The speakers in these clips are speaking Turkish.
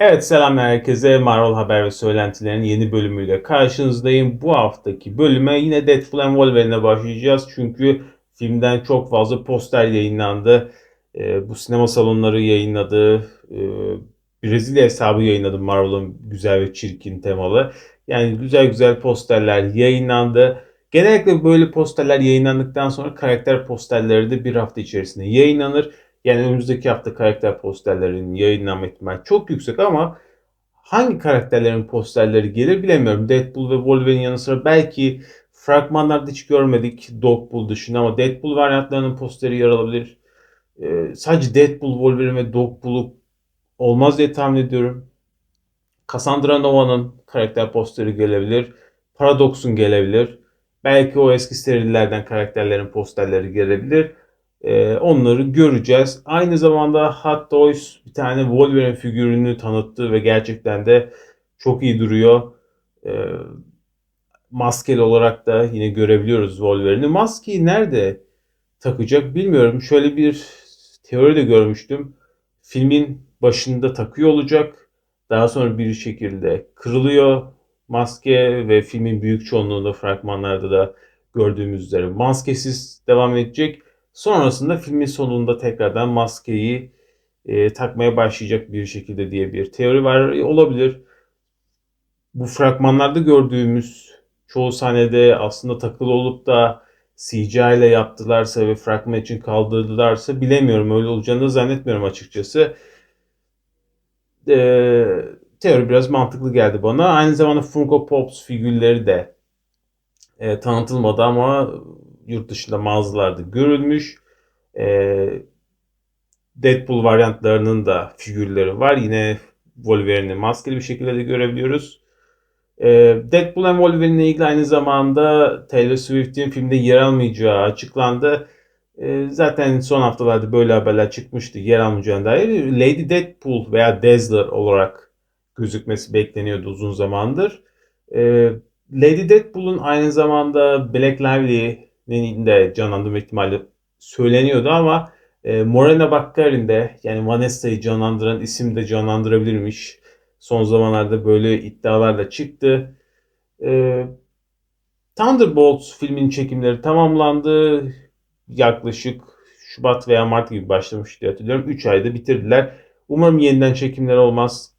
Evet selam herkese. Marvel Haber ve Söylentilerin yeni bölümüyle karşınızdayım. Bu haftaki bölüme yine Deadpool and Wolverine'e başlayacağız. Çünkü filmden çok fazla poster yayınlandı. Ee, bu sinema salonları yayınladı. Ee, Brezilya hesabı yayınladı Marvel'ın güzel ve çirkin temalı. Yani güzel güzel posterler yayınlandı. Genellikle böyle posterler yayınlandıktan sonra karakter posterleri de bir hafta içerisinde yayınlanır. Yani önümüzdeki hafta karakter posterlerinin yayınlanma ihtimali çok yüksek ama hangi karakterlerin posterleri gelir bilemiyorum. Deadpool ve Wolverine yanı sıra belki fragmanlarda hiç görmedik Dogpool dışında ama Deadpool varyantlarının posteri yer alabilir. Ee, sadece Deadpool, Wolverine ve Dogpool'u olmaz diye tahmin ediyorum. Cassandra Nova'nın karakter posteri gelebilir. Paradox'un gelebilir. Belki o eski serilerden karakterlerin posterleri gelebilir. Ee, onları göreceğiz. Aynı zamanda Hot Toys bir tane Wolverine figürünü tanıttı ve gerçekten de çok iyi duruyor. Ee, maskeli olarak da yine görebiliyoruz Wolverine'i. Maskeyi nerede takacak bilmiyorum. Şöyle bir teori de görmüştüm. Filmin başında takıyor olacak. Daha sonra bir şekilde kırılıyor maske ve filmin büyük çoğunluğunda fragmanlarda da gördüğümüz üzere maskesiz devam edecek. Sonrasında filmin sonunda tekrardan maskeyi e, takmaya başlayacak bir şekilde diye bir teori var. E, olabilir. Bu fragmanlarda gördüğümüz çoğu sahnede aslında takılı olup da CGI ile yaptılarsa ve fragman için kaldırdılarsa bilemiyorum. Öyle olacağını da zannetmiyorum açıkçası. Ee, teori biraz mantıklı geldi bana. Aynı zamanda Funko Pops figürleri de e, tanıtılmadı ama yurt dışında mağazalarda görülmüş. E, Deadpool varyantlarının da figürleri var. Yine Wolverine'i maskeli bir şekilde de görebiliyoruz. E, Deadpool and Wolverine ile ilgili aynı zamanda Taylor Swift'in filmde yer almayacağı açıklandı. E, zaten son haftalarda böyle haberler çıkmıştı yer almayacağına dair. Lady Deadpool veya Dazzler olarak gözükmesi bekleniyordu uzun zamandır. E, Lady Deadpool'un aynı zamanda Black Lively'nin de canlandırma ihtimali söyleniyordu ama e, Morena Baccarin de yani Vanessa'yı canlandıran isim de canlandırabilirmiş. Son zamanlarda böyle iddialar da çıktı. E, Thunderbolts filmin çekimleri tamamlandı. Yaklaşık Şubat veya Mart gibi başlamış diye hatırlıyorum. 3 ayda bitirdiler. Umarım yeniden çekimler olmaz.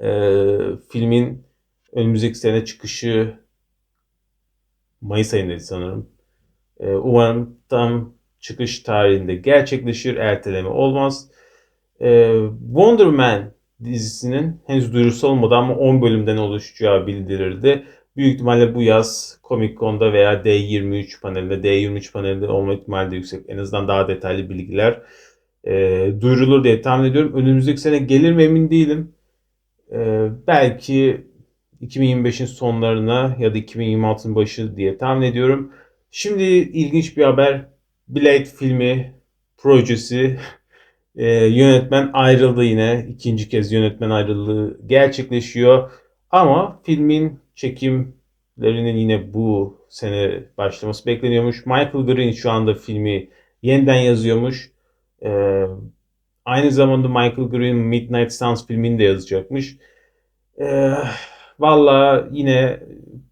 E, filmin önümüzdeki sene çıkışı Mayıs ayındaydı sanırım. Ee, umarım tam çıkış tarihinde gerçekleşir. Erteleme olmaz. Ee, Wonder Man dizisinin henüz duyurusu olmadı ama 10 bölümden oluşacağı bildirildi. Büyük ihtimalle bu yaz Comic Con'da veya D23 panelinde, D23 panelinde olma ihtimali de yüksek. En azından daha detaylı bilgiler e, duyurulur diye tahmin ediyorum. Önümüzdeki sene gelir mi emin değilim. E, belki 2025'in sonlarına ya da 2026'ın başı diye tahmin ediyorum. Şimdi ilginç bir haber. Blade filmi projesi e, yönetmen ayrıldı yine. ikinci kez yönetmen ayrılığı gerçekleşiyor. Ama filmin çekimlerinin yine bu sene başlaması bekleniyormuş. Michael Green şu anda filmi yeniden yazıyormuş. E, aynı zamanda Michael Green Midnight Suns filmini de yazacakmış. E, Valla yine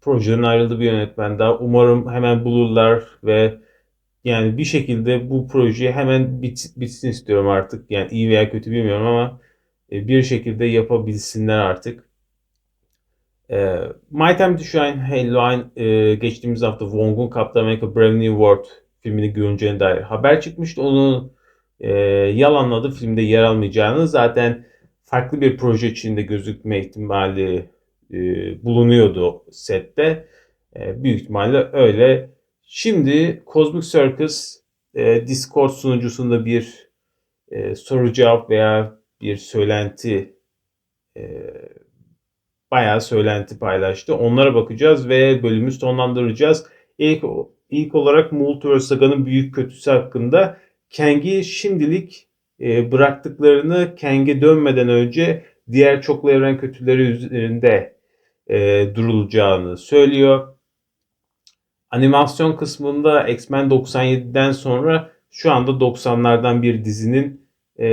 projenin ayrıldığı bir yönetmen daha. Umarım hemen bulurlar ve yani bir şekilde bu projeyi hemen bit, bitsin istiyorum artık. Yani iyi veya kötü bilmiyorum ama e, bir şekilde yapabilsinler artık. E, My Time to Shine Halo e, geçtiğimiz hafta Wong'un Captain America Brave New World filmini görüneceğine dair haber çıkmıştı. Onu e, yalanladı. Filmde yer almayacağını. Zaten farklı bir proje içinde gözükme ihtimali e, bulunuyordu sette. E, büyük ihtimalle öyle. Şimdi Cosmic Circus e, Discord sunucusunda bir e, soru cevap veya bir söylenti e, bayağı söylenti paylaştı. Onlara bakacağız ve bölümü sonlandıracağız. İlk, ilk olarak Multiverse Saga'nın büyük kötüsü hakkında Kang'i şimdilik e, bıraktıklarını Kang'e dönmeden önce diğer çoklu evren kötüleri üzerinde e, durulacağını söylüyor. Animasyon kısmında X-Men 97'den sonra şu anda 90'lardan bir dizinin e,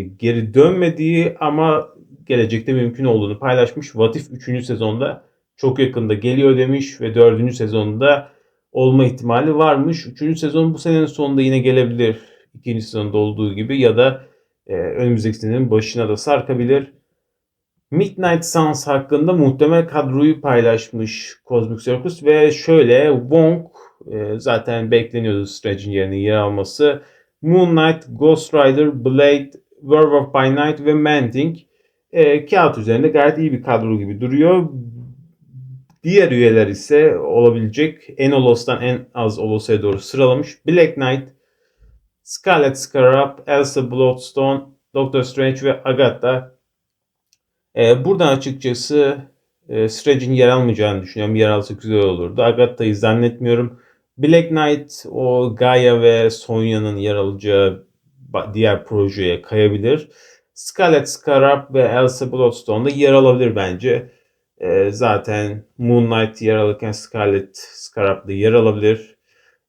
geri dönmediği ama gelecekte mümkün olduğunu paylaşmış. What If 3. sezonda çok yakında geliyor demiş ve 4. sezonda olma ihtimali varmış. 3. sezon bu senenin sonunda yine gelebilir. 2. sezonda olduğu gibi ya da e, önümüzdeki senenin başına da sarkabilir. Midnight Suns hakkında muhtemel kadroyu paylaşmış Cosmic Circus ve şöyle Wong e, zaten bekleniyordu Strange'in yerine yer alması. Moon Knight, Ghost Rider, Blade, Werewolf by Night ve Manting e, kağıt üzerinde gayet iyi bir kadro gibi duruyor. Diğer üyeler ise olabilecek en olostan en az olosaya doğru sıralamış. Black Knight, Scarlet Scarab, Elsa Bloodstone, Doctor Strange ve Agatha. E, buradan açıkçası e, Strange'in yer almayacağını düşünüyorum. Yer alsa güzel olurdu. Agatha'yı zannetmiyorum. Black Knight o Gaia ve Sonya'nın yer alacağı diğer projeye kayabilir. Scarlet Scarab ve Elsa Bloodstone'da yer alabilir bence. E, zaten Moon Knight yer alırken Scarlet Scarab da yer alabilir.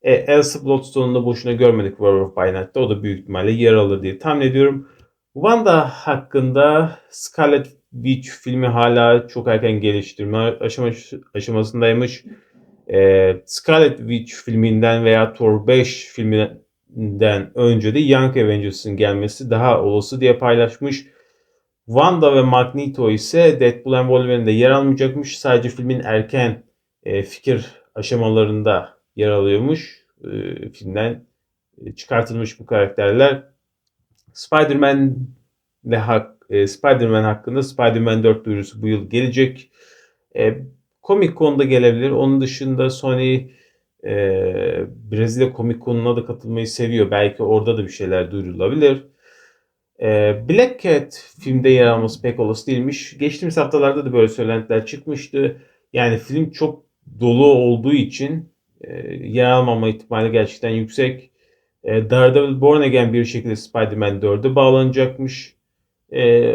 E, Elsa Bloodstone'u da boşuna görmedik Werewolf by Night'ta. O da büyük ihtimalle yer alır diye tahmin ediyorum. Wanda hakkında Scarlet Witch filmi hala çok erken geliştirme aşaması, aşamasındaymış. E, Scarlet Witch filminden veya Thor 5 filminden önce de Young Avengers'ın gelmesi daha olası diye paylaşmış. Wanda ve Magneto ise Deadpool and Wolverine'de yer almayacakmış. Sadece filmin erken e, fikir aşamalarında yer alıyormuş. E, filmden çıkartılmış bu karakterler. Spider-Man ve hak, e, Spider-Man hakkında Spider-Man 4 duyurusu bu yıl gelecek. E, Comic Con'da gelebilir. Onun dışında Sony e, Brezilya Comic Con'una da katılmayı seviyor. Belki orada da bir şeyler duyurulabilir. E, Black Cat filmde yer alması pek olası değilmiş. Geçtiğimiz haftalarda da böyle söylentiler çıkmıştı. Yani film çok dolu olduğu için e, yer almama ihtimali gerçekten yüksek. E, Daredevil Born Again bir şekilde Spider-Man 4'e bağlanacakmış. E,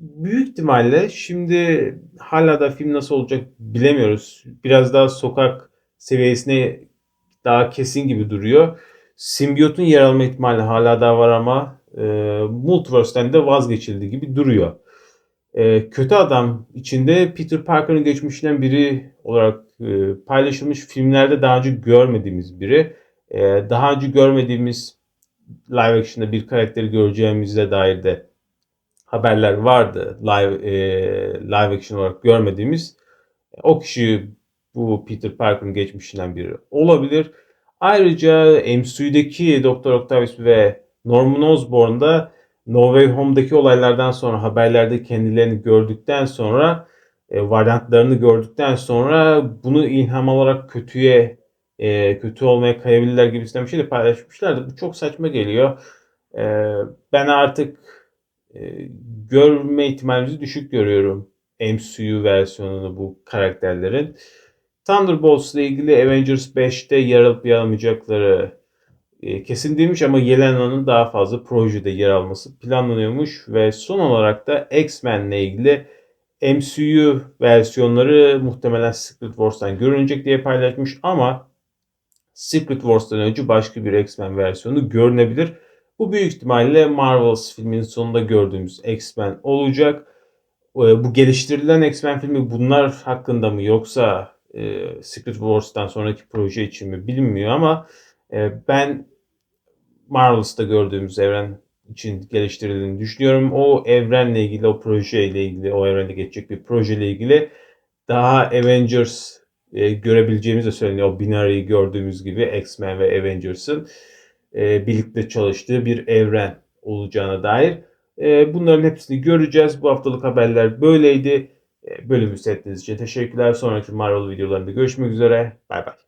büyük ihtimalle şimdi hala da film nasıl olacak bilemiyoruz. Biraz daha sokak seviyesine daha kesin gibi duruyor. Simbiyotun yer alma ihtimali hala daha var ama e, Multiverse'den de vazgeçildi gibi duruyor. E, kötü adam içinde Peter Parker'ın geçmişinden biri olarak e, paylaşılmış filmlerde daha önce görmediğimiz biri. E, daha önce görmediğimiz live action'da bir karakteri göreceğimize dair de haberler vardı. Live, e, live action olarak görmediğimiz. O kişi bu Peter Parker'ın geçmişinden biri olabilir. Ayrıca MCU'daki Doktor Octavius ve Norman Osborn'da No Way Home'daki olaylardan sonra haberlerde kendilerini gördükten sonra e, varyantlarını gördükten sonra bunu ilham olarak kötüye e, kötü olmaya kayabilirler gibisinden bir şey de paylaşmışlardı. Bu çok saçma geliyor. E, ben artık e, görme ihtimalimizi düşük görüyorum. MCU versiyonunu bu karakterlerin. Thunderbolts ile ilgili Avengers 5'te yer alıp yer almayacakları e, kesin değilmiş ama Yelena'nın daha fazla projede yer alması planlanıyormuş ve son olarak da X-Men ile ilgili MCU versiyonları muhtemelen Secret Wars'tan görünecek diye paylaşmış ama Secret Wars'tan önce başka bir X-Men versiyonu görünebilir. Bu büyük ihtimalle Marvels filminin sonunda gördüğümüz X-Men olacak. E, bu geliştirilen X-Men filmi bunlar hakkında mı yoksa e, Secret Wars'tan sonraki proje için mi bilinmiyor ama e, ben Marvels'ta gördüğümüz evren için geliştirildiğini düşünüyorum. O evrenle ilgili, o projeyle ilgili, o evrende geçecek bir projeyle ilgili daha Avengers e, görebileceğimiz de söyleniyor. O binary'i gördüğümüz gibi X-Men ve Avengers'ın e, birlikte çalıştığı bir evren olacağına dair. E, bunların hepsini göreceğiz. Bu haftalık haberler böyleydi. E, bölümü seyrettiğiniz için teşekkürler. Sonraki Marvel videolarında görüşmek üzere. Bay bay.